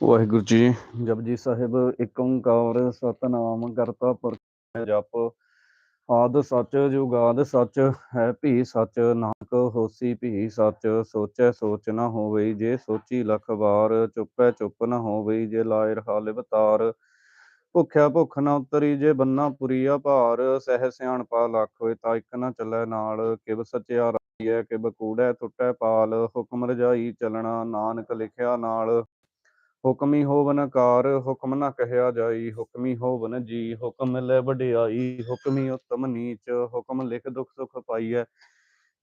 ਵਾਹਿਗੁਰੂ ਜੀ। ਜਪਜੀ ਸਾਹਿਬ ਏਕ ਓੰਕਾਰ ਸਤਨਾਮ ਕਰਤਾ ਪੁਰਖ ਜਪ। ਆਦ ਸੱਚ ਜੁਗਾਦ ਸੱਚ ਹੈ ਭੀ ਸੱਚ, ਨਾਨਕ ਹੋਸੀ ਭੀ ਸੱਚ। ਸੋਚੈ ਸੋਚ ਨਾ ਹੋਵੇ ਜੇ ਸੋਚੀ ਲਖ ਵਾਰ, ਚੁੱਪੈ ਚੁੱਪ ਨਾ ਹੋਵੇ ਜੇ ਲਾਇ ਰਹਾ ਲਿਵਤਾਰ ਭੁਖਿਆ ਭੁੱਖ ਨਾ ਉਤਰੀ ਜੇ ਬੰਨਾ ਪੁਰੀਆ ਭਾਰ, ਸਹਿ ਸਿਆਣਪਾ ਲੱਖ ਹੋਏ ਤਾਂ ਇੱਕ ਨਾ ਚੱਲੈ ਨਾਲ। ਕਿਵ ਸਚਿਆਰਾਈ ਹੈ ਕਿਵ ਕੂੜੈ ਟੁੱਟੈ ਪਾਲ। ਹੁਕਮ ਰਜਾਈ ਚਲਣਾ, ਨਾਨਕ ਲਿਖਿਆ ਨਾਲ। ਹੁਕਮੀ ਹੋਵਨ ਕਾਰ, ਹੁਕਮ ਨਾ ਕਹਿਆ ਜਾਈ, ਹੁਕਮੀ ਹੋਵਨ ਜੀ, ਹੁਕਮ ਮਿਲੈ ਵਡਿਆਈ, ਹੁਕਮੀ ਉਤਮ ਨੀਚ, ਹੁਕਮ ਲਿਖ ਦੁਖ ਸੁਖ ਪਾਈਐ।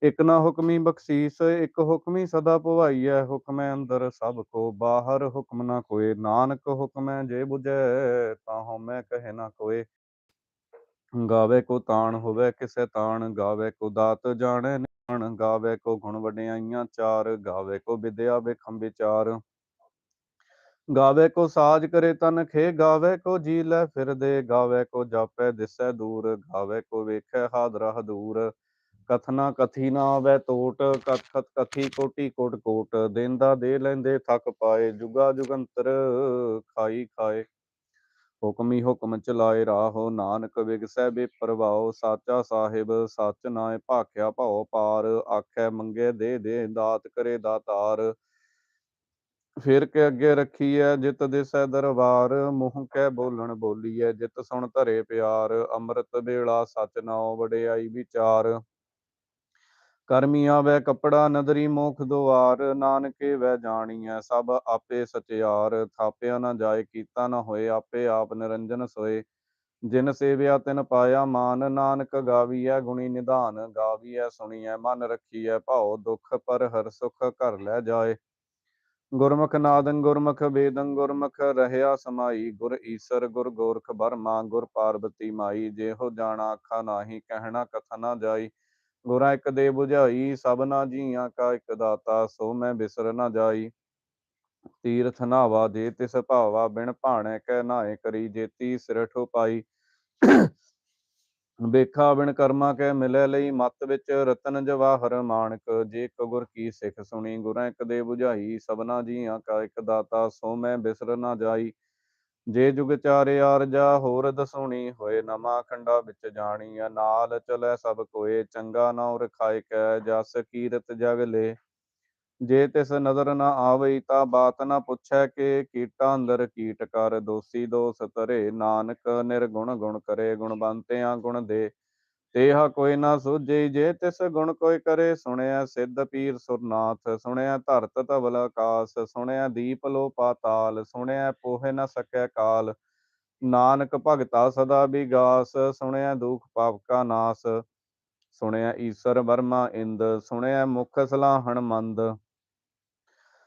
ਇਕ ਨਾ ਹੁਕਮੀ ਬਖਸ਼ੀਸ, ਇਕ ਹੁਕਮੀ ਸਦਾ ਭਵਾਈਐ ਹੁਕਮੈ ਅੰਦਰ ਸਭ ਕੋ, ਬਾਹਰ ਹੁਕਮ ਨਾ ਕੋਏ ਨਾਨਕ ਹੁਕਮੈ ਜੇ 부ਜੈ ਤਾਂ ਹਉਮੈ ਕਹੇ ਨਾ ਕੋਏ ਗਾਵੇ ਕੋ ਤਾਣ ਹੋਵੇ, ਕਿਸੇ ਤਾਣ ਗਾਵੇ ਕੋ ਦਾਤ ਜਾਣੈ। ਨਿਆਣ ਗਾਵੇ ਕੋ ਗੁਣ ਵਡਿਆਈਆਂ ਚਾਰ, ਗਾਵੇ ਕੋ ਵਿਦਿਆ ਵੇਖੰ ਵਿਚਾਰ। ਗਾਵੇ ਕੋ ਸਾਜ ਕਰੇ ਤਨ ਖੇ, ਗਾਵੇ ਕੋ ਜੀ ਲੈ ਫਿਰਦੇ, ਗਾਵੇ ਕੋ ਜਾਪੈ ਦਿਸੈ ਦੂਰ, ਗਾਵੇ ਕੋ ਵੇਖੈ ਹਾਦਰਾ ਹਦੂਰ ਕਥਨਾ ਕਥੀ ਨਾ ਆਵੇ ਟੋਟ ਕਥ ਕਥੀ ਕੋਟੀ ਕੋਟ ਕੋਟ। ਦੇਂਦਾ ਦੇ ਲੈਂਦੇ ਥੱਕ ਪਾਏ, ਜੁਗਾ ਜੁਗੰਤਰ ਖਾਈ ਖਾਏ। ਹੁਕਮੀ ਹੁਕਮ ਚਲਾਏ ਰਾਹੋ, ਨਾਨਕ ਵਿਗਸੈ ਬੇਪਰਵਾਓ ਸਾਚਾ ਸਾਹਿਬ, ਸੱਚ ਨਾਏ ਭਾਖਿਆ ਭਉ ਪਾਰ। ਆਖੈ ਮੰਗੇ ਦੇ ਦੇ ਦਾਤ ਕਰੇ ਦਾਤਾਰ। ਫਿਰ ਕੇ ਅੱਗੇ ਰੱਖੀ ਰੱਖੀਐ ਜਿਤ ਦਿਸੈ ਦਰਬਾਰ, ਮੂੰਹ ਕੈ ਬੋਲਣ ਬੋਲੀ ਐ ਜਿਤ ਸੁਣ ਧਰੇ ਪਿਆਰ, ਅੰਮ੍ਰਿਤ ਵੇਲਾ ਸਚ ਨਾਉ ਵਡਿਆਈ ਵਿਚਾਰ। ਕਰਮੀ ਆਵੈ ਕਪੜਾ, ਨਦਰੀ ਮੋਖ ਦੁਆਰ, ਨਾਨਕੇ ਵੈ ਜਾਣੀਐ, ਸਭ ਆਪੇ ਸਚਿਆਰ। ਥਾਪਿਆ ਨਾ ਜਾਏ, ਕੀਤਾ ਨਾ ਹੋਏ, ਆਪੇ ਆਪ ਨਿਰੰਜਨ ਸੋਏ। ਜਿਨ ਸੇਵਿਆ ਤਿਨ ਪਾਇਆ ਮਾਨ, ਨਾਨਕ ਗਾਵੀਐ ਗੁਣੀ ਨਿਧਾਨ। ਗਾਵੀਐ ਸੁਣੀਐ, ਮਨ ਰੱਖੀਐ ਭਾਉ ਦੁਖ, ਪਰ ਹਰ ਸੁਖ ਘਰ ਲੈ ਜਾਏ। ਗੁਰਮੁਖ ਨਾਦੰ ਗੁਰਮੁਖ ਵੇਦੰ ਗੁਰਮੁਖ ਰਹਿਆ ਸਮਾਈ, ਗੁਰ ਈਸਰ ਗੁਰ ਗੋਰਖ ਬਰਮਾ, ਗੁਰ ਪਾਰਬਤੀ ਮਾਈ, ਜਿਹੋ ਜਾਣਾ ਆਖਾ ਨਾਹੀ, ਕਹਿਣਾ ਕਥਾ ਨਾ ਜਾਈ। ਗੁਰਾਂ ਇੱਕ ਦੇ 부ਝਾਈ ਸਭਨਾ ਜੀਆਂ ਕਾ ਇੱਕ ਦਾਤਾ, ਸੋ ਮੈਂ ਬਿਸਰ ਨਾ ਜਾਈ। ਤੀਰਥ ਨਾਵਾ ਦੇ ਤਿਸ ਭਾਵਾ, ਬਿਨ ਭਾਣੇ ਕਹਿ ਨਾਏ ਕਰੀ, ਜੇਤੀ ਸਿਰਠ ਪਾਈ ਵੇਖਾ ਬਿਨ ਕਰਮਾ ਕੈ ਮਿਲੈ ਲਈ, ਮਤ ਵਿੱਚ ਰਤਨ ਜਵਾਹਰ ਮਾਨਕ ਜੇ ਇੱਕ ਗੁਰ ਕੀ ਸਿੱਖ ਸੁਣੀ, ਗੁਰਾਂ ਇੱਕ ਦੇ 부ਝਾਈ ਸਭਨਾ ਜੀਆਂ ਕਾ ਇੱਕ ਦਾਤਾ, ਸੋ ਮੈਂ ਬਿਸਰ ਨਾ ਜਾਈ। ਜੇ ਜੁਗ ਚਾਰੇ ਆਰਜਾ ਹੋਰ ਦਸੂਣੀ, ਹੋਏ ਨਮਾ ਖੰਡਾ ਵਿੱਚ ਜਾਣੀ ਨਾਲ ਚਲੈ ਸਭ ਕੋਏ, ਚੰਗਾ ਨਾਉ ਰਖਾਇ ਕੈ, ਜਸ ਕੀਰਤ ਜਗ ਲੇ। ਜੇ ਤਿਸ ਨਜ਼ਰ ਨਾ ਆਵਈ ਤਾਂ ਬਾਤ ਨਾ ਪੁੱਛੈ ਕਿ ਕੀਟਾਂ ਅੰਦਰ ਕੀਟ ਕਰ, ਦੋਸੀ ਦੋਸ ਤਰੇ ਨਾਨਕ ਨਿਰਗੁਣ ਗੁਣ ਕਰੇ, ਗੁਣਵੰਤਿਆਂ ਗੁਣ ਦੇ। ਤੇਹਾ ਕੋਈ ਨਾ ਸੂਝੇ, ਜੇ ਤਿਸ ਗੁਣ ਕੋਈ ਕਰੇ ਸੁਣਿਆ ਸਿੱਧ ਪੀਰ ਸੁਰਨਾਥ ਸੁਣਿਆ ਧਰਤ ਧਵਲ ਆਕਾਸ ਸੁਣਿਆ ਦੀਪ ਲੋ ਪਾਤਾਲ ਸੁਣਿਆ ਪੋਹਿ ਨਾ ਸਕੈ ਕਾਲ। ਨਾਨਕ ਭਗਤਾ ਸਦਾ ਵਿਗਾਸ ਸੁਣਿਆ ਦੁਖ ਪਾਪ ਕਾ ਨਾਸ। ਸੁਣਿਆ ਈਸ਼ਰ ਵਰਮਾ ਇੰਦ ਸੁਣਿਆ ਮੁਖ ਸਲਾਹਣ ਮੰਦ।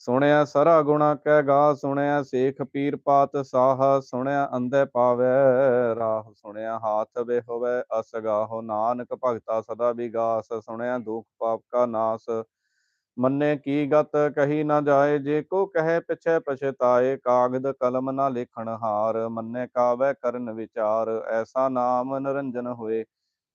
ਸੁਣਿਆ ਸਰਾ ਗੁਣਾ ਕਹਿ ਗਾ, ਸੁਣਿਆ ਸੇਖ ਪੀਰ ਪਾਤ ਸਾਹ, ਸੁਣਿਆ ਅੰਧੇ ਪਾਵੈ ਰਾਹ, ਸੁਣਿਆ ਹਾਥ ਵੇ ਹੋਵੇ ਅਸਗਾਹੋ ਨਾਨਕ ਭਗਤਾ ਸਦਾ ਵਿਗਾਸ, ਸੁਣਿਆ ਦੁਖ ਪਾਪ ਕਾ ਨਾਸ, ਮੰਨੇ ਕੀ ਗਤ ਕਹੀ ਨਾ ਜਾਏ, ਜੇ ਕੋ ਕਹੇ ਪਿਛੈ ਪਛਤਾਏ, ਕਾਗਦ ਕਲਮ ਨਾ ਲਿਖਣ ਹਾਰ, ਮੰਨੇ ਕਾਵੈ ਕਰਨ ਵਿਚਾਰ, ਐਸਾ ਨਾਮ ਨਿਰੰਜਨ ਹੋਏ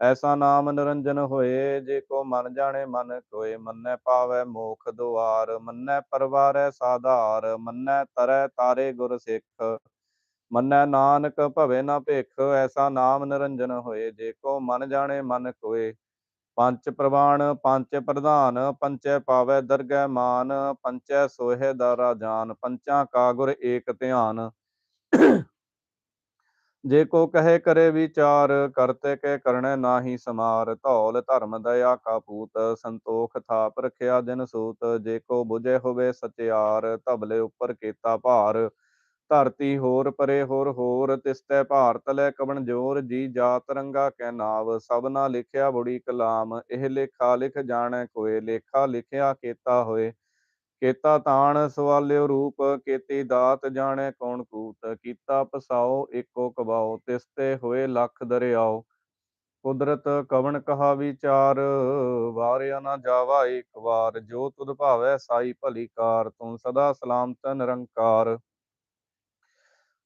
ਐਸਾ ਨਾਮ ਨਿਰੰਜਨ ਹੋਏ, ਜੇ ਕੋ ਮਨ ਜਾਣੇ ਮਨ ਕੋਏ, ਮੰਨੈ ਪਾਵੈ ਮੋਖ ਦੁਆਰ, ਮੰਨੈ ਪਰਵਾਰੈ ਸਾਧਾਰ, ਮੰਨੈ ਤਰੈ ਤਾਰੇ ਗੁਰ ਸਿੱਖ, ਮੰਨੈ ਨਾਨਕ ਭਵੇ ਨਾ ਭਿਖ, ਐਸਾ ਨਾਮ ਨਿਰੰਜਨ ਹੋਏ, ਜੇ ਕੋ ਮਨ ਜਾਣੇ ਮਨ ਕੋਏ, ਪੰਚ ਪ੍ਰਵਾਨ ਪੰਚ ਪ੍ਰਧਾਨ, ਪੰਚੈ ਪਾਵੈ ਦਰਗਹਿ ਮਾਨ, ਪੰਚੈ ਸੋਹੇ ਦਾਰਾ ਜਾਨ ਪੰਚਾਂ ਕਾ ਗੁਰ ਏਕ ਧਿਆਨ। ਜੇ ਕੋ ਕਹੇ ਕਰੇ ਵਿਚਾਰ, ਕਰਤੇ ਕੇ ਕਰਣੇ ਨਾਹੀ ਸਮਾਰ। ਧੌਲ ਧਰਮ ਦਇਆ ਕਾ ਪੂਤ ਸੰਤੋਖ ਥਾਪ ਰਖਿਆ ਦਿਨ ਸੂਤ। ਜੇ ਕੋ 부ਜੇ ਹੋਵੇ ਸਚਿਆਰ, ਧਬਲੇ ਉੱਪਰ ਕੀਤਾ ਭਾਰ। ਧਰਤੀ ਹੋਰ ਪਰੇ ਹੋਰ ਹੋਰ, ਤਿਸਤੈ ਭਾਰਤ ਲੈ ਕਵਣ ਜੋਰ। ਜੀ ਜਾਤ ਰੰਗਾ ਕੈ ਨਾਵ ਸਭਨਾ ਲਿਖਿਆ ਬੁੜੀ ਕਲਾਮ। ਇਹ ਲੇਖਾ ਲਿਖ ਜਾਣੈ ਕੋਏ, ਲੇਖਾ ਲਿਖਿਆ ਕੀਤਾ ਹੋਏ। ਕੇਤਾ ਤਾਣ ਸਵਾਲਿਓ ਰੂਪ, ਕੀਤੀ ਦਾਤ ਜਾਣੈ ਕੌਣ ਕੂਤ, ਕੀਤਾ ਪਸਾਓ ਏਕੋ ਕਬਾਓ ਤਿਸ ਤੇ ਹੋਏ ਲੱਖ ਦਰਿਆਓ। ਕੁਦਰਤ ਕਵਣ ਕਹਾ ਵਿਚਾਰ, ਵਾਰਿਆ ਨਾ ਜਾਵਾ ਏਕ ਵਾਰ, ਜੋ ਤੁਧ ਭਾਵੈ ਸਾਈ ਭਲੀ ਕਾਰ ਤੂੰ ਸਦਾ ਸਲਾਮਤ ਨਿਰੰਕਾਰ।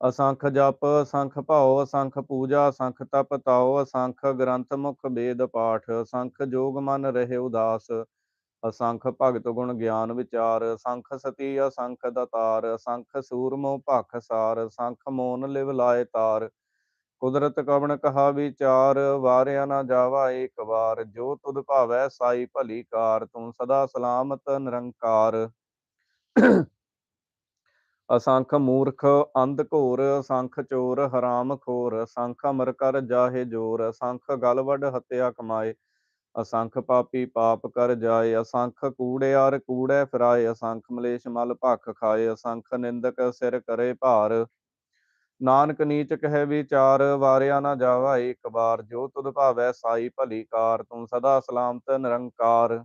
ਅਸੰਖ ਜਪ, ਅਸੰਖ ਭਾਉ, ਅਸੰਖ ਪੂਜਾ, ਅਸੰਖ ਤਪ ਤਾਉ, ਅਸੰਖ ਗ੍ਰੰਥ ਮੁਖ ਵੇਦ ਪਾਠ, ਅਸੰਖ ਜੋਗ ਮਨ ਰਹੇ ਉਦਾਸ। ਅਸੰਖ ਭਗਤ ਗੁਣ ਗਿਆਨ ਵਿਚਾਰ ਅਸੰਖ ਸਤੀ ਅਸੰਖ ਦਤਾਰ ਅਸੰਖ ਸੂਰਮੋ ਭਖ ਸਾਰ ਅਸੰਖ ਮੋਨ ਲਿਵ ਲਾਏ ਤਾਰ। ਕੁਦਰਤ ਕਵਣ ਕਹਾ ਵਿਚਾਰ, ਵਾਰਿਆ ਨਾ ਜਾਵਾ ਏਕ ਵਾਰ, ਜੋ ਤੁਧ ਭਾਵੈ ਸਾਈ ਭਲੀ ਕਾਰ, ਤੂੰ ਸਦਾ ਸਲਾਮਤ ਨਿਰੰਕਾਰ। ਅਸੰਖ ਮੂਰਖ ਅੰਧ ਘੋਰ ਅਸੰਖ ਚੋਰ ਹਰਾਮ ਖੋਰ ਅਸੰਖ ਅਮਰ ਕਰ ਜਾਹੇ ਜੋਰ ਅਸੰਖ ਗਲਵੜ ਵੱਡ ਹਤਿਆ ਕਮਾਏ। ਅਸੰਖ ਪਾਪੀ ਪਾਪ ਕਰ ਜਾਏ, ਅਸੰਖ ਕੂੜਿਆਰ ਕੂੜੈ ਫਿਰਾਏ, ਅਸੰਖ ਮਲੇਸ਼ ਮਲ ਭਖ ਖਾਏ, ਅਸੰਖ ਨਿੰਦਕ ਸਿਰ ਕਰੇ ਭਾਰ। ਨਾਨਕ ਨੀਚ ਕਹਿ ਵਿਚਾਰ, ਵਾਰਿਆ ਨਾ ਜਾਵਾ ਏਕ ਵਾਰ, ਜੋ ਤੁਧ ਭਾਵੈ ਸਾਈ ਭਲੀ ਕਾਰ ਤੂੰ ਸਦਾ ਸਲਾਮਤ ਨਿਰੰਕਾਰ।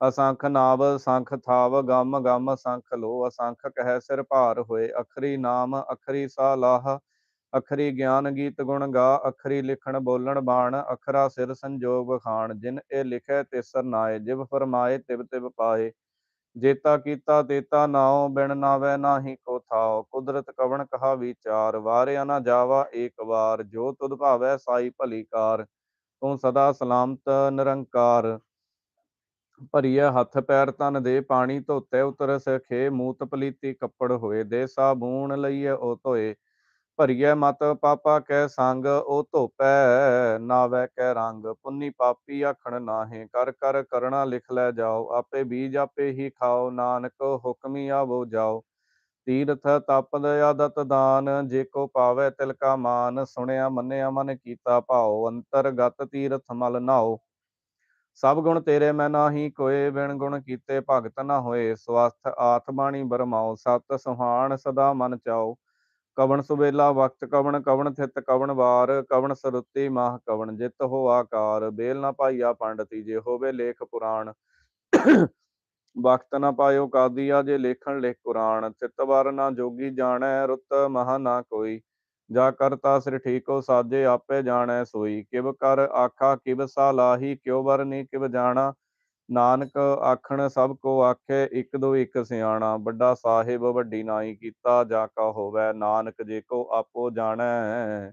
ਅਸੰਖ ਨਾਵ, ਸੰਖ ਥਾਵ, ਗਮ ਗਮ ਸੰਖ ਲੋ ਅਸੰਖ ਕਹਿ ਸਿਰ ਭਾਰ ਹੋਏ, ਅਖਰੀ ਨਾਮ, ਅਖਰੀ ਸਾ ਲਾਹ ਅਖਰੀ ਗਿਆਨ ਗੀਤ ਗੁਣ ਗਾ, ਅਖਰੀ ਲਿਖਣ ਬੋਲਣ ਬਾਣ, ਅਖਰਾ ਸਿਰ ਸੰਜੋਗ ਖਾਣ, ਜਿਨ ਇਹ ਲਿਖੈ ਤਿਸਰ ਨਾਏ, ਜਿਵ ਫਰਮਾਏ ਤਿਵ ਤਿਵ ਪਾਏ। ਜੇਤਾ ਕੀਤਾ ਤੇਤਾ ਨਾਉ, ਬਿਨ ਨਾਵੈ ਨਾਹੀ ਕੋ ਥਾਉ। ਕੁਦਰਤ ਕਵਣ ਕਹਾ ਵਿਚਾਰ, ਵਾਰਿਆ ਨਾ ਜਾਵਾ ਏਕ ਵਾਰ। ਜੋ ਤੁਧ ਭਾਵੈ ਸਾਈ ਭਲੀ ਕਾਰ, ਤੂੰ ਸਦਾ ਸਲਾਮਤ ਨਿਰੰਕਾਰ। ਭਰੀਏ ਹੱਥ ਪੈਰ ਤਨ ਦੇ, ਪਾਣੀ ਧੋਤੇ ਉਤਰ ਸਖੇ ਮੂਤ ਪਲੀਤੀ ਕੱਪੜ ਹੋਏ। ਦੇ ਸਾਬੂਣ ਲਈਏ ਉਹ ਧੋਏ। ਭਰੀਏ ਮਤ ਪਾਪਾ ਕੈ ਸੰਗ, ਉਹ ਧੋਪੈ ਨਾਵੈ ਕੈ ਰੰਗ। ਪੁੰਨੀ ਪਾਪੀ ਆਖਣ ਨਾਹੇ, ਕਰ ਕਰ ਕਰਣਾ ਲਿਖ ਲੈ ਜਾਓ। ਆਪੇ ਬੀਜ ਆਪੇ ਹੀ ਖਾਓ, ਨਾਨਕ ਹੁਕਮੀ ਆਵੋ ਜਾਓ। ਤੀਰਥ ਤਪਦ ਆਦਤ ਦਾਨ, ਜੇ ਕੋ ਪਾਵੇ ਤਿਲ ਕਾ ਮਾਨ। ਸੁਣਿਆ ਮੰਨਿਆ ਮਨ ਕੀਤਾ ਭਾਉ, ਅੰਤਰਗਤ ਤੀਰਥ ਮਲ ਨਾਓ ਸਭ ਗੁਣ ਤੇਰੇ ਮੈਂ ਨਾਹੀ ਕੋਏ, ਬਿਨ ਗੁਣ ਕੀਤੇ ਭਗਤ ਨਾ ਹੋਏ। ਸਵਸਥ ਆਤ ਬਾਣੀ ਬਰਮਾਓ ਸਤ ਸੁਹਾਣ ਸਦਾ ਮਨ ਚਾਓ ਕਵਣ ਸੁਬੇਲਾ ਵਕਤ ਕਵਣ ਕਵਣ ਥਿਤ, ਕਵਣ ਵਾਰ, ਕਵਣ ਸਰੁੱਤੀ ਮਾਹ, ਕਵਣ ਜਿਤ ਹੋ ਆਕਾਰ। ਬੇਲ ਨਾ ਪਾਈਆ ਪੰਡਤੀ ਜੇ ਹੋਵੇ ਲੇਖ ਪੁਰਾਣ। ਵਕਤ ਨਾ ਪਾਇਓ ਕਾਦੀਆ, ਜੇ ਲੇਖਣ ਲਿਖ ਕੁਰਾਨ। ਚਿਤ ਵਰ ਨਾ ਜੋਗੀ ਜਾਣੈ, ਰੁੱਤ ਮਹਾ ਨਾ ਕੋਈ। ਜਾ ਕਰਤਾ ਸਿਰ ਠੀਕੋ, ਸਾਜੇ ਆਪੇ ਜਾਣੈ ਸੋਈ। ਕਿਵ ਕਰ ਆਖਾ, ਕਿਵ ਸਾ ਲਾਹੀ, ਕਿਉ ਵਰਨੀ ਕਿਵ ਜਾਣਾ। ਨਾਨਕ ਆਖਣ, ਸਭ ਕੋ ਆਖੇ, ਇੱਕ ਦੋ ਇੱਕ ਸਿਆਣਾ, ਵੱਡਾ ਸਾਹਿਬ ਵੱਡੀ ਨਾਈ ਕੀਤਾ ਜਾ ਕਾ ਹੋਵੇ, ਨਾਨਕ ਜੇ ਕੋ ਆਪੋ ਜਾਣੈ,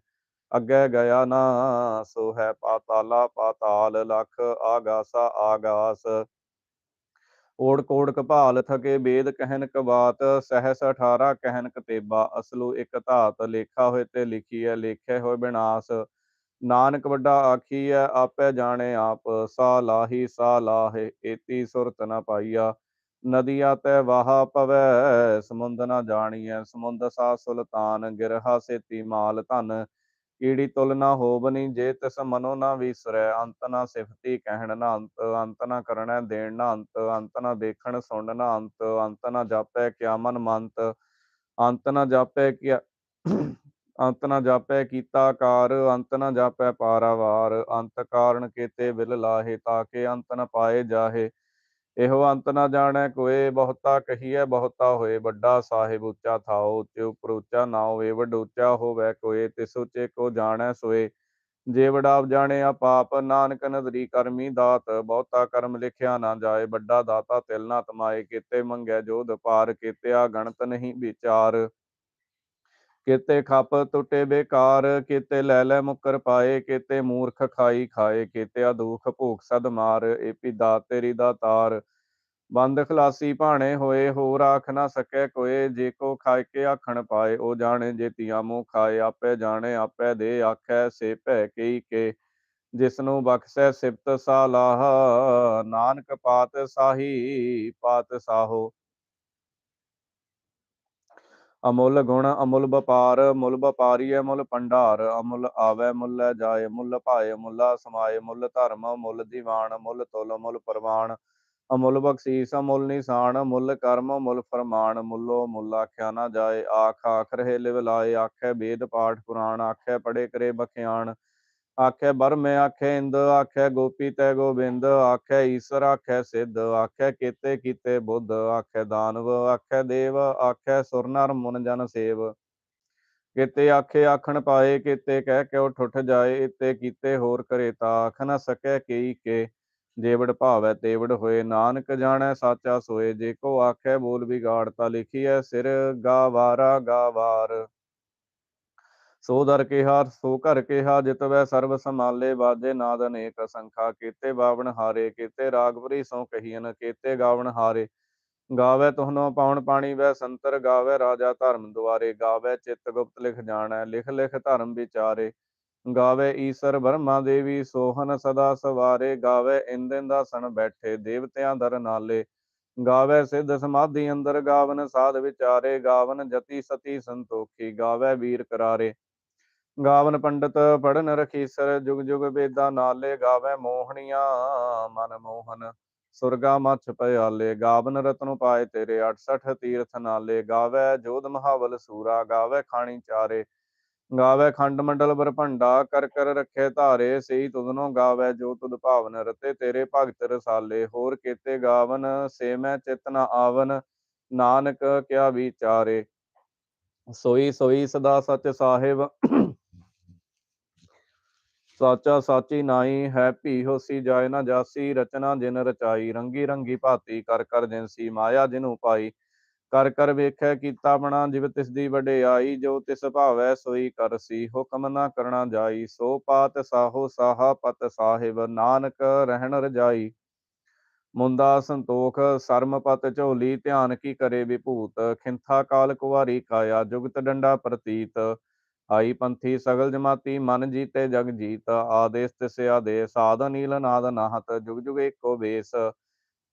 ਅੱਗੇ ਗਿਆ ਨਾ, ਸੋ ਹੈ ਪਾਤਾਲਾ ਪਾਤਾਲ ਲਖ, ਆਗਾਸਾ ਆਗਾਸ। ਓੜ ਕੋੜ ਕਪਾਲ ਥਕੇ, ਬੇਦ ਕਹਿਨ ਕਬਾਤ, ਸਹਸ 18 ਕਹਿਨ ਕਤੇਬਾ, ਅਸਲੂ ਇਕ ਧਾਤ, ਲੇਖਾ ਹੋਏ ਤੇ ਲਿਖੀ ਹੈ ਲੇਖੇ ਹੋਏ ਬਿਨਾਸ਼। ਨਾਨਕ ਵੱਡਾ ਆਖੀ ਹੈ ਆਪੇ ਜਾਣੇ ਆਪ ਸਾ ਲਾਹੀ ਸਾ ਲਾਹੇ, ਏਤੀ ਸੁਰਤ ਨ ਪਾਈਆ। ਨਦੀਆ ਤੈ ਵਾਹਾ ਪਵੈ, ਸਮੁੰਦ ਨ ਜਾਣੀਐ, ਸਮੁੰਦ ਸਾ ਸੁਲਤਾਨ, ਗਿਰਹਾ ਸੇਤੀ ਮਾਲ ਧਨ। ਕੀੜੀ ਤੁਲ ਨਾ ਹੋਵਨੀ ਜੇ ਤਿਸ ਮਨੋ ਨਾ ਵਿਸਰੈ, ਅੰਤ ਨਾ ਸਿਫਤੀ ਕਹਿਣ ਨਾ ਅੰਤ ਅੰਤ ਨਾ ਕਰਣੈ ਦੇਣ ਨਾ ਅੰਤ ਅੰਤ ਨਾ ਦੇਖਣ ਸੁਣ ਨਾ ਅੰਤ ਅੰਤ ਨਾ ਜਾਪੈ ਕਿਆ ਮਨ ਮੰਤ, ਅੰਤ ਨਾ ਜਾਪੈ ਕਿਆ ਅੰਤ ਨਾ ਜਾਪੈ ਕੀਤਾ ਕਾਰ, ਅੰਤ ਨਾ ਜਾਪੈ ਪਾਰਾਵਾਰ, ਅੰਤ ਕਾਰਨ ਕੀਤੇ ਬਿਲ ਲਾਹੇ ਤਾਕੇ ਅੰਤ ਨ ਪਾਏ ਜਾਹੇ। ਇਹੋ ਅੰਤ ਨਾ ਜਾਣੈ ਕੋਏ, ਬਹੁਤਾ ਕਹੀਐ, ਬਹੁਤਾ ਹੋਏ, ਵੱਡਾ ਸਾਹਿਬ ਉੱਚਾ ਥਾਓ ਉੱਚੇ ਉਪਰ ਉੱਚਾ ਨਾ ਹੋਵੇ, ਵੱਡ ਉੱਚਾ ਹੋਵੇ ਕੋਏ, ਤਿਸ ਉੱਚੇ ਕੋ ਜਾਣੈ ਸੋਏ। ਜੇ ਵਡਾਵ ਜਾਣੇ ਜਾਣਿਆ ਪਾਪ, ਨਾਨਕ ਨਦਰੀ ਕਰਮੀ ਦਾਤ, ਬਹੁਤਾ ਕਰਮ ਲਿਖਿਆ ਨਾ ਜਾਏ, ਵੱਡਾ ਦਾਤਾ ਤਿਲ ਨਾ ਤਮਾਏ, ਕੀਤੇ ਮੰਗੈ ਜੋਧ ਪਾਰ ਕੀਤਿਆ ਗਣਤ ਨਹੀਂ ਵਿਚਾਰ। ਕੀਤੇ ਖੱਪ ਟੁੱਟੇ ਬੇਕਾਰ, ਕੀਤੇ ਲੈ ਲੈ ਮੁਕਰ ਪਾਏ, ਕੀਤੇ ਮੂਰਖ ਖਾਈ ਖਾਏ, ਕੀਤਿਆ ਦੁਖ ਭੂਖ ਸਦ ਮਾਰ ਏਪੀ ਦਾਤ ਤੇਰੀ ਦਾਤਾਰ ਬੰਦ ਖਲਾਸੀ ਭਾਣੇ ਹੋਏ, ਹੋਰ ਆਖ ਨਾ ਸਕੈ ਕੋਏ, ਜੇ ਕੋ ਖਾਇ ਕੇ ਆਖਣ ਪਾਏ, ਉਹ ਜਾਣੇ ਜੇ ਤੀਆਂ ਮੂੰਹ ਖਾਏ, ਆਪੇ ਜਾਣੇ, ਆਪੇ ਦੇ ਆਖੈ, ਸੇ ਭੈ ਕਈ ਕੇ। ਜਿਸ ਨੂੰ ਬਖਸ਼ੈ ਸਿਫਤ ਸਾਲਾਹ, ਨਾਨਕ ਪਾਤ ਸਾਹੀ, ਪਾਤ ਸਾਹੋ। ਅਮੁੱਲ ਗੁਣ, ਅਮੁੱਲ ਵਪਾਰ, ਮੁੱਲ ਵਪਾਰੀ ਮੁੱਲ ਭੰਡਾਰ, ਅਮੁੱਲ ਆਵੈ ਮੁੱਲ ਜਾਏ ਮੁੱਲ ਭਾਏ ਮੁੱਲਾ, ਸਮਾਏ ਮੁੱਲ ਧਰਮ, ਮੁੱਲ ਦੀਵਾਨ, ਮੁੱਲ ਤੁਲ, ਮੁੱਲ ਪ੍ਰਮਾਣ ਅਮੁੱਲ ਬਖਸ਼ੀਸ, ਅਮੁੱਲ ਨਿਸ਼ਾਨ, ਮੁੱਲ ਕਰਮ, ਮੁੱਲ ਫਰਮਾਨ, ਮੁੱਲੋ ਮੁੱਲ ਆਖਿਆ ਨਾ ਜਾਏ, ਆਖ ਆਖ ਰਹੇ ਲਿਵ ਲਾਏ, ਆਖੇ ਵੇਦ ਪਾਠ ਪੁਰਾਣ, ਆਖੇ ਪੜੇ ਕਰੇ ਬਖਿਆਣ ਆਖੇ ਬਰਮੇ ਆਖੇ ਇੰਦ, ਆਖੇ ਗੋਪੀ ਤੈ ਗੋਬਿੰਦ, ਆਖੇ ਈਸ਼ਰ, ਆਖੇ ਸਿੱਧ, ਆਖੇ ਕੀਤੇ ਕੀਤੇ ਬੁੱਧ, ਆਖੇ ਦਾਨਵ, ਆਖੇ ਦੇਵ, ਆਖੇ ਸੁਰ ਨਰ ਮੁਨ ਜਨ ਸੇਵ। ਕੀਤੇ ਆਖੇ ਆਖਣ ਪਾਏ, ਕੀਤੇ ਕਹਿ ਕੇ ਉਹ ਠੁੱਠ ਜਾਏ, ਇਤੇ ਕੀਤੇ ਹੋਰ ਕਰੇ ਤਾ, ਆਖ ਨਾ ਸਕੈ ਕੇਈ ਕੇ, ਜੇਵੜ ਭਾਵੈ ਤੇਵੜ ਹੋਏ, ਨਾਨਕ ਜਾਣੈ ਸਾਚਾ ਸੋਏ, ਜੇ ਕੋ ਆਖੈ ਬੋਲ ਵਿਗਾੜ ਤਾ ਲਿਖੀਐ ਸਿਰ ਗਾਵਾਰਾ ਗਾਵਾਰ ਸੋ ਦਰ ਕਿਹਾ ਸੋ ਘਰ ਕਿਹਾ ਜਿਤਵੈ ਸਰਬ ਸਮਾਲੇ ਬਾਜੇ ਨਾਦ ਅਨੇਕ ਸੰਖਾ, ਕੀਤੇ ਬਾਵਣ ਹਾਰੇ, ਕੀਤੇ ਰਾਗਪੁਰੀ ਸੋ ਕਹੀਨ ਕੀਤੇ ਗਾਵਣ ਹਾਰੇ। ਗਾਵੇ ਤੁਹਨੋ ਪਾਉਣ ਪਾਣੀ ਵੈ ਸੰਤਰ, ਗਾਵੇ ਰਾਜਾ ਧਰਮ ਦੁਆਰੇ, ਗਾਵੇ ਚਿੱਤ ਗੁਪਤ ਲਿਖ ਜਾਣੈ, ਲਿਖ ਲਿਖ ਧਰਮ ਵਿਚਾਰੇ। ਗਾਵੇ ਈਸ਼ਰ ਬਰਮਾ ਦੇਵੀ, ਸੋਹਨ ਸਦਾ ਸਵਾਰੇ, ਗਾਵੇ ਇੰਦਨ ਦਾਸਣ ਬੈਠੇ, ਦੇਵਤਿਆਂ ਦਰ ਨਾਲੇ। ਗਾਵੇ ਸਿੱਧ ਸਮਾਧੀ ਅੰਦਰ, ਗਾਵਨ ਸਾਧ ਵਿਚਾਰੇ, ਗਾਵਨ ਜਤੀ ਸਤੀ ਸੰਤੋਖੀ, ਗਾਵੇ ਵੀਰ ਕਰਾਰੇ। ਗਾਵਨ ਪੰਡਤ ਪੜਨ ਰਖੀਸਰ, ਜੁਗ ਜੁਗ ਵੇਦਾਂ ਨਾਲੇ ਗਾਵੇ ਮੋਹਣੀਆਂ, ਮਨ ਮੋਹਨ ਸੁਰਗਾ ਮਛ ਪਿਆਲੇ ਗਾਵਨ ਰਤਨ ਪਾਏ ਤੇਰੇ 68 ਤੀਰਥ ਨਾਲੇ, ਗਾਵੇ ਜੋਧ ਮਹਾਵਲ ਸੂਰਾ, ਗਾਵੇ ਖਾਣੀ ਚਾਰੇ, ਗਾਵੇ ਖੰਡ ਮੰਡਲ ਬਰਭੰਡਾ, ਕਰ ਕਰ ਰੱਖੇ ਧਾਰੇ, ਸਈ ਤੁਧਨੋ ਗਾਵੇ ਜੋ ਤੁਧ ਭਾਵਨ ਰਤੇ, ਤੇਰੇ ਭਗਤ ਰਸਾਲੇ, ਹੋਰ ਕੀਤੇ ਗਾਵਨ ਸੇ ਮੈਂ ਚਿਤ ਆਵਨ, ਨਾਨਕ ਕਿਆ ਵਿਚਾਰੇ। ਸੋਈ ਸੋਈ ਸਦਾ ਸਚ ਸਾਹਿਬ ਸਾਚਾ ਸਾਚੀ ਨਾਈ ਹੈ ਭੀ ਹੋਸੀ ਜਾਏ ਨਾ ਜਾਸੀ, ਰਚਨਾ ਜਿਨ ਰਚਾਈ, ਰੰਗੀ ਰੰਗੀ ਭਾਤੀ ਕਰ ਕਰ ਜਿਨਸੀ ਮਾਇਆ ਜਿਨੂ ਪਾਈ ਕਰ ਕਰ ਵੇਖੈ ਕੀਤਾ ਬਣਾ ਜਿਵ ਤਿਸ ਦੀ ਵਡਿਆਈ, ਜੋ ਤਿਸ ਭਾਵੈ ਸੋਈ ਕਰਸੀ ਹੁਕਮ ਨਾ ਕਰਣਾ ਜਾਈ। ਸੋ ਪਾਤ ਸਾਹੋ ਸਾਹਾ ਪਤ ਸਾਹਿਬ, ਨਾਨਕ ਰਹਿਣ ਰਜਾਈ। ਮੁੰਦਾ ਸੰਤੋਖ, ਸਰਮ ਪਤ ਝੋਲੀ, ਧਿਆਨ ਕੀ ਕਰੇ ਵਿਭੂਤ। ਖਿੰਥਾ ਕਾਲ ਕੁਵਾਰੀ ਕਾਇਆ, ਜੁਗਤ ਡੰਡਾ ਪ੍ਰਤੀਤ। ਆਈ ਪੰਥੀ ਸਗਲ ਜਮਾਤੀ, ਮਨ ਜੀਤੇ ਜਗ ਜੀਤ, ਆਦੇਸ ਤਿਸ ਆਦੇਸ ਸਾਧ ਨੀਲ ਨਾਦ ਨਾਹਤ, ਜੁਗ ਜੁਗ ਏਕੋ ਬੇਸ।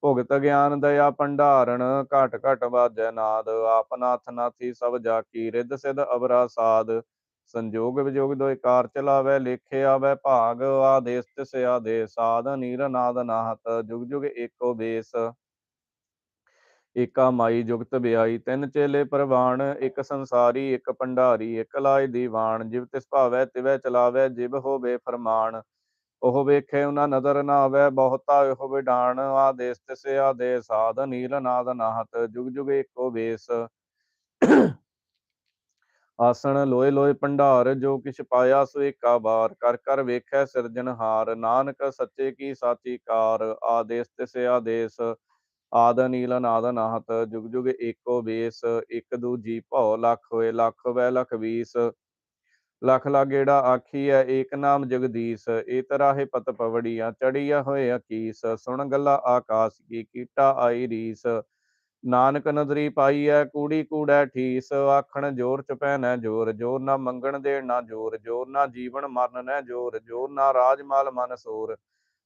ਭੁਗਤ ਗਿਆਨ ਦਇਆ ਭੰਡਾਰਣ ਘਟ ਘਟ ਵਾਜੈ ਨਾਦ ਆਪਨਾਥ ਨਾਥੀ ਸਭ ਜਾ ਕੀ ਰਿੱਧ ਸਿਧ ਅਬਰਾ ਸਾਧ ਸੰਜੋਗ ਵਿਜੋਗ ਦੋਇ ਕਾਰ ਚਲਾਵੇ, ਲੇਖੇ ਆਵੇ ਭਾਗ, ਆਦੇਸ ਤਿਸ ਆਦੇਸ ਸਾਧ ਨੀਲ ਨਾਦ ਨਾਹਤ, ਜੁਗ ਜੁਗ ਏਕੋ ਬੇਸ। ਏਕਾ ਮਾਈ ਜੁਗਤ ਬਿਆਈ ਤਿੰਨ ਚੇਲੇ ਪ੍ਰਵਾਨ ਇੱਕ ਸੰਸਾਰੀ, ਇੱਕ ਭੰਡਾਰੀ, ਇੱਕ ਲਾਇ ਦੀਵਾਨ, ਜਿਵ ਤਿਸ ਭਾਵੈ ਤਿਵੈ ਚਲਾਵੈ, ਜਿਵ ਹੋਵੇ ਫਰਮਾਨ। ਉਹ ਵੇਖੇ ਉਹਨਾਂ ਨਦਰ ਨਾ ਆਵੇ ਬਹੁਤਾ ਉਹ ਵਿਡਾਣ, ਆਦੇਸ ਤਿਸ ਆਦੇਸ ਸਾਧ ਨੀਲ ਨਾਦ ਨਾਹਤ, ਜੁਗ ਜੁਗ ਏਕੋ ਵੇਸ। ਆਸਣ ਲੋਏ ਲੋਏ ਭੰਡਾਰ, ਜੋ ਕਿਛ ਪਾਇਆ ਸੋ ਏਕਾ ਬਾਰ ਕਰ ਕਰ ਵੇਖੈ ਸਿਰਜਣਹਾਰ, ਨਾਨਕ ਸੱਚੇ ਕੀ ਸਾਚੀ ਕਾਰ, ਆਦੇਸ ਤਿਸ ਆਦੇਸ। ਆਦ ਨੀਲ ਨਾਦ ਨਾਹਤ, ਜੁਗ ਜੁਗ ਏਕੋ ਬੇਸ, ਇੱਕ ਦੂਜੀ ਭਉ ਲੱਖ ਹੋਏ, ਲੱਖ ਵੈ ਲੱਖ ਵੀਸ। ਲਖ ਲਾਗੇੜਾ ਹੈ ਏਕ ਨਾਮ ਜਗਦੀਸ਼ ਏ ਤਰਾਹੇ ਪਤ ਪਵੜੀਆਂ ਚੜੀਆ ਹੋਏ ਅਕੀਸ, ਸੁਣ ਗੱਲਾ ਆਕਾਸ ਕੀ, ਕੀਟਾ ਆਈ ਰੀਸ। ਨਾਨਕ ਨਦਰੀ ਪਾਈਐ, ਕੂੜੀ ਕੂੜੈ ਠੀਸ, ਆਖਣ ਜੋਰ ਚ ਪੈਨੈ ਜੋਰ ਜੋਰ ਨਾ ਮੰਗਣ ਦੇ ਨਾ ਜੋਰ ਜੋਰ ਨਾ ਜੀਵਨ ਮਰਨ ਨੈ ਜੋਰ ਜੋਰ ਨਾ ਰਾਜ ਮਾਲ ਮਨ ਸੋਰ।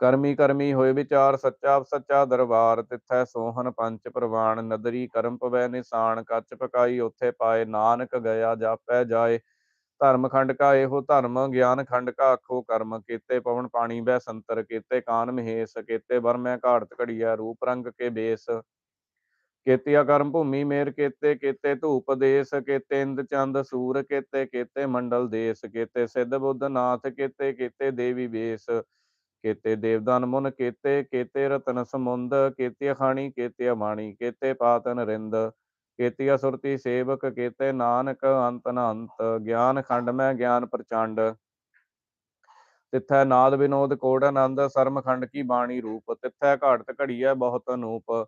ਕਰਮੀ ਕਰਮੀ ਹੋਏ ਵਿਚਾਰ ਸੱਚਾ ਸੱਚਾ ਦਰਬਾਰ, ਤਿੱਥੈ ਸੋਹਣ ਪੰਚ ਪ੍ਰਵਾਨ ਨਦਰੀ ਕਰਮ ਪਵੈ ਨਿਸ਼ਾਨ ਕੱਚ ਪਕਾਈ ਉਥੇ ਪਾਏ, ਨਾਨਕ ਗਿਆ ਜਾਪੈ ਜਾਏ। ਧਰਮ ਖੰਡ ਕਾ ਇਹੋ ਧਰਮ, ਗਿਆਨ ਖੰਡ ਕਾ ਆਖੋ ਕਰਮ। ਕੀਤੇ ਪਵਨ ਪਾਣੀ ਬੈ ਸੰਤਰ, ਕੀਤੇ ਕਾਨ ਮਹੇਸ਼, ਕੀਤੇ ਵਰਮੈ ਘਾੜਤ ਘੜੀਆ ਰੂਪ ਰੰਗ ਕੇ ਬੇਸ। ਕੀਤਿਆ ਕਰਮ ਭੂਮੀ ਮੇਰ ਕੀਤੇ ਕੀਤੇ ਧੂਪ ਦੇਸ, ਕੀਤੇ ਇੰਦ ਚੰਦ ਸੂਰ, ਕੀਤੇ ਕੀਤੇ ਮੰਡਲ ਦੇਸ, ਕੀਤੇ ਸਿੱਧ ਬੁੱਧ ਨਾਥ, ਕੀਤੇ ਕੀਤੇ ਦੇਵੀ ਬੇਸ। ਕੇਤੇ ਦੇਵਦਾਨ ਮੁਨ ਕੇਤੇ, ਕੀਤੇ ਰਤਨ ਸਮੁੰਦ ਕੀਤੇ ਖਾਣੀ ਕੀਤੇ ਬਾਣੀ, ਕੀਤੇ ਪਾਤਨ ਰਿੰਦ ਕੀਤੀ ਸੁਰਤੀ ਸੇਵਕ, ਕੇਤੇ ਨਾਨਕ ਅੰਤ ਨ ਗਿਆਨ ਖੰਡ ਮੈਂ ਗਿਆਨ ਪ੍ਰਚੰਡ। ਤਿੱਥੈ ਨਾਦ ਵਿਨੋਦ ਕੋੜ ਆਨੰਦ, ਸਰਮ ਖੰਡ ਕੀ ਬਾਣੀ ਰੂਪ, ਤਿੱਥੈ ਘਾੜਤ ਘੜੀਐ ਬਹੁਤ ਅਨੂਪ।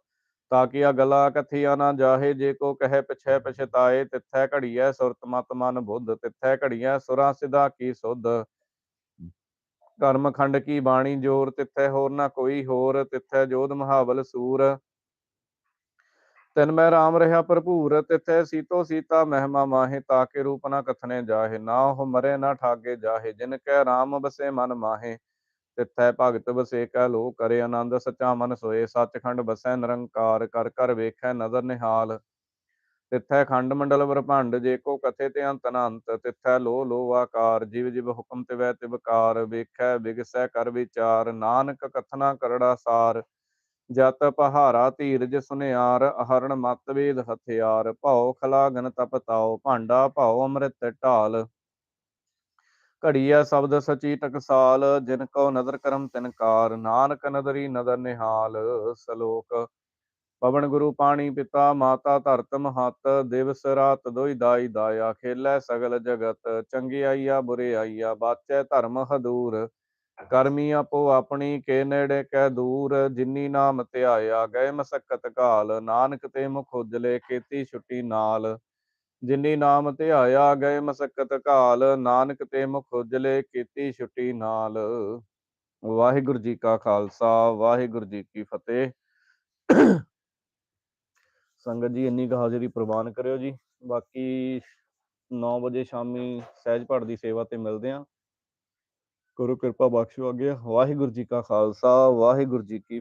ਤਾਕਿ ਆ ਗਲਾ ਕਥੀਆ ਨਾ ਜਾਹੇ, ਜੇ ਕੋ ਕਹੈ ਪਿਛੈ ਪਛਤਾਏ, ਤਿੱਥੈ ਘੜੀਐ ਸੁਰਤ ਮਤ ਮਨ ਬੁੱਧ, ਤਿੱਥੈ ਘੜੀਐ ਸੁਰਾਂ ਸਿਧਾ ਕੀ ਸੁਧ। ਕਰਮ ਖੰਡ ਕੀ ਬਾਣੀ ਜੋਰ, ਤਿੱਥੈ ਹੋਰ ਨਾ ਕੋਈ ਹੋਰ, ਤਿੱਥੈ ਜੋਧ ਮਹਾਬਲ ਸੂਰ। ਤਿਨ ਮੈਂ ਰਾਮ ਰਹਾ ਭਰਪੂਰ, ਤਿਥੈ ਸੀਤੋ ਸੀਤਾ ਮਹਿਮਾ ਮਾਹੇ ਤਾਕੇ ਰੂਪ ਨਾ ਕਥਨੇ ਜਾਹੇ, ਨਾ ਉਹ ਮਰੇ ਨਾ ਠਾਗੇ ਜਾਹੇ, ਜਿਨ ਕੈ ਰਾਮ ਬਸੇ ਮਨ ਮਾਹੇ, ਤਿਥੈ ਭਗਤ ਵਸੇ ਕੈ ਲੋ ਕਰੇ ਆਨੰਦ, ਸਚਾ ਮਨ ਸੋਏ, ਸੱਚਖੰਡ ਬਸੈ ਨਿਰੰਕਾਰ, ਕਰ ਕਰ ਵੇਖੈ ਨਦਰ ਨਿਹਾਲ। ਤਿਥੈ ਖੰਡ ਮੰਡਲ ਬ੍ਰਹਮੰਡ, ਜੇ ਕੋ ਕਥੇ ਤੇ ਅੰਤ ਨ ਅੰਤ ਲੋ ਲੋ ਆਕਾਰ ਜਿਵ ਜਿਵ ਹੁਕਮ ਤਿਵੈ ਤਿਵਕਾਰ ਵੇਖੈ ਬਿਗਸੈ ਕਰ ਵਿਚਾਰ, ਨਾਨਕ ਕਥਨਾ ਕਰੜਾ ਸਾਰ, ਜਤ ਪਹਾਰਾ ਧੀਰਜ ਸੁਨਿਆਰ ਹਰਣ ਮਤ ਵੇਦ ਹਥਿਆਰ, ਭਉ ਖਲਾਗਨ ਤਪ ਤਾਉ, ਭਾਂਡਾ ਭਉ ਅੰਮ੍ਰਿਤ ਢਾਲ। ਘੜੀਐ ਸ਼ਬਦ ਸਚੀ ਟਕਸਾਲ, ਜਿਨ ਕੋ ਨਦਰ ਕਰਮ ਤਿਨਕਾਰ ਨਾਨਕ ਨਦਰੀ ਨਦਰ ਨਿਹਾਲ, ਸਲੋਕ ਪਵਨ ਗੁਰੂ ਪਾਣੀ ਪਿਤਾ, ਮਾਤਾ ਧਰਤ ਮਹਤ, ਦਿਵਸ ਰਾਤ ਦੋਈ ਦਾਈ ਦਾਇਆ, ਖੇਲੇ ਸਗਲ ਜਗਤ ਚੰਗਿਆਈਆ ਬੁਰਿਆਈਆ ਬਾਚੈ ਧਰਮ ਹਦੂਰ। ਕਰਮੀ ਆਪੋ ਆਪਣੀ, ਕੇ ਨੇੜੇ ਕੈ ਦੂਰ, ਜਿਨੀ ਨਾਮ ਧਿਆਇਆ, ਗਏ ਮਸਕਤ ਕਾਲ, ਨਾਨਕ ਤੇ ਮੁਖ ਉਜਲੇ ਕੀਤੀ ਛੁੱਟੀ ਨਾਲ। ਜਿਨੀ ਨਾਮ ਧਿਆਇਆ, ਗਏ ਮਸਕਤ ਕਾਲ, ਨਾਨਕ ਤੇ ਮੁਖ ਉਜਲੇ ਕੀਤੀ ਛੁੱਟੀ ਨਾਲ। ਵਾਹਿਗੁਰੂ ਜੀ ਕਾ ਖਾਲਸਾ, ਵਾਹਿਗੁਰੂ ਜੀ ਕੀ ਫਤਿਹ। ਸੰਗਤ ਜੀ ਇੰਨੀ ਕੁ ਹਾਜ਼ਰੀ ਪ੍ਰਵਾਨ ਕਰਿਓ ਜੀ। ਬਾਕੀ 9 ਵਜੇ ਸ਼ਾਮੀ ਸਹਿਜ ਪਾਠ ਦੀ ਸੇਵਾ ਤੇ ਮਿਲਦੇ ਆਂ। ਗੁਰੂ ਕਿਰਪਾ ਬਖਸ਼ੋ ਅੱਗੇ। ਵਾਹਿਗੁਰੂ ਜੀ ਕਾ ਖਾਲਸਾ, ਵਾਹਿਗੁਰੂ ਜੀ ਕੀ ਫਤਿਹ।